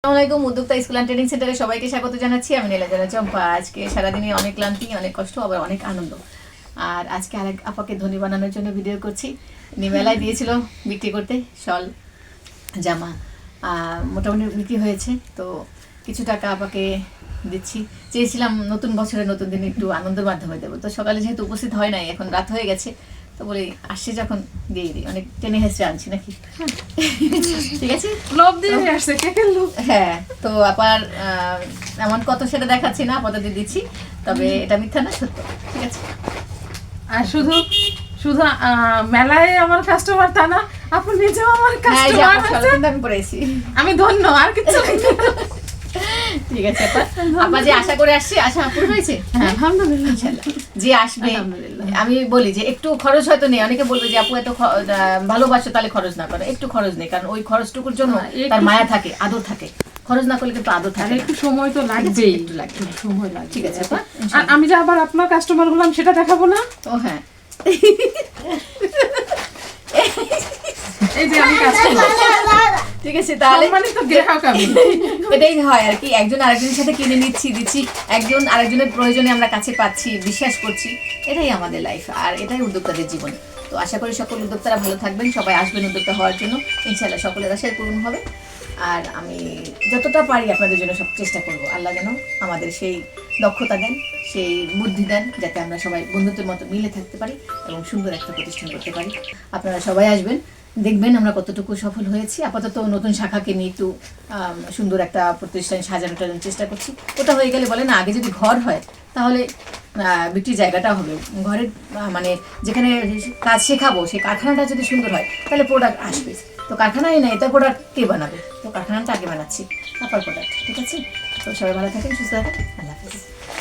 আসসালামাইকুম উদ্যোক্তা school and training সেন্টারে সবাইকে স্বাগত জানাচ্ছি। আমি নীলাঞ্জনা চম্পা। আজকে সারাদিনে অনেক ক্লান্তি অনেক কষ্ট আবার অনেক আনন্দ। আর আজকে আরেক আপাকে ধনী বানানোর জন্য ভিডিও করছি। নিমেলায় দিয়েছিল বিক্রি করতে শল জামা। মোটামুটি বিক্রি হয়েছে তো কিছু টাকা আপাকে দিচ্ছি। চেয়েছিলাম নতুন বছরে নতুন দিনে একটু আনন্দের মাধ্যমে দেবো। তো সকালে যেহেতু উপস্থিত হয় নাই এখন রাত হয়ে গেছে তো বলি আসছে যখন দিয়ে দিই। অনেক টেনে হেসে আনছি নাকি? ঠিক আছে? লোভ দিয়ে আসছে কেকের লোভ? হ্যাঁ তো আবার এমন কত সেটা দেখাচ্ছি না আপাতত দিচ্ছি। তবে এটা মিথ্যা না সত্য। ঠিক আছে? আর শুধু শুধু আহ, মেলায় আমার কাস্টমার তা না আপনি নিজেও আমার হ্যাঁ কাস্টমার কিন্তু আমি আমি ধন্য আর কিছু। ঠিক আছে আপা। যে আশা করে আসছি আশা পূর্ণ হয়েছে? হ্যাঁ। আলহামদুলিল্লাহ। যে আসবে আমি বলি যে একটু খরচ হয়তো নেই। অনেকে বলবে যে আপু এত ভালোবাসো তাহলে খরচ না করো। একটু খরচ নেই কারণ ওই খরচটুকুর জন্য হ্যাঁ, তার মায়া থাকে আদর থাকে। খরচ না করলে কিন্তু আদর থাকে একটু সময় তো লাগবেই। একটু লাগবে। সময় লাগবে। ঠিক আছে, আপা, আর আমি যে আবার আপনার কাস্টমার হলাম সেটা দেখাবো না? ও হ্যাঁ। এই যে আমি কাস্টমার ঠিক আছে তাহলে সম্মানিত গ্রাহক আমি। এটাই হয় আর কি একজন আরেকজনের সাথে কিনে নিচ্ছি দিচ্ছি একজন আরেকজনের প্রয়োজনে আমরা কাছে পাচ্ছি বিশ্বাস করছি এটাই আমাদের লাইফ আর এটাই উদ্যোক্তাদের জীবন। তো আশা করি সকল উদ্যোক্তারা ভালো থাকবেন সবাই আসবেন উদ্যোক্তা হওয়ার জন্য ইনশাল্লাহ সকলের আশায় পূরণ হবে। আর আমি যতটা পারি আপনাদের জন্য সব চেষ্টা করব আল্লাহ যেন আমাদের সেই দক্ষতা দেন সেই বুদ্ধি দেন যাতে আমরা সবাই বন্ধুত্বের মতো মিলে থাকতে পারি এবং সুন্দর একটা প্রতিষ্ঠান করতে পারি। আপনারা সবাই আসবেন দেখবেন আমরা কতটুকু সফল হয়েছি। আপাতত নতুন শাখাকে নিয়ে একটু সুন্দর একটা প্রতিষ্ঠান সাজানোটার চেষ্টা করছি। ওটা হয়ে গেলে বলে না, আগে যদি ঘর হয়, তাহলে বিক্রির জায়গাটা হবে। ঘরের মানে যেখানে কাজ শেখাবো, সেই কারখানাটা যদি সুন্দর হয়, তাহলে প্রোডাক্ট আসবে। তো কারখানায় নেই, তো প্রোডাক্ট কে বানাবে? তো কারখানাটা আগে বানাচ্ছি, তারপর প্রোডাক্ট ঠিক আছে? তো সবাই ভালো থাকেন, সুস্থ থাকেন, আল্লাহ হাফিজ।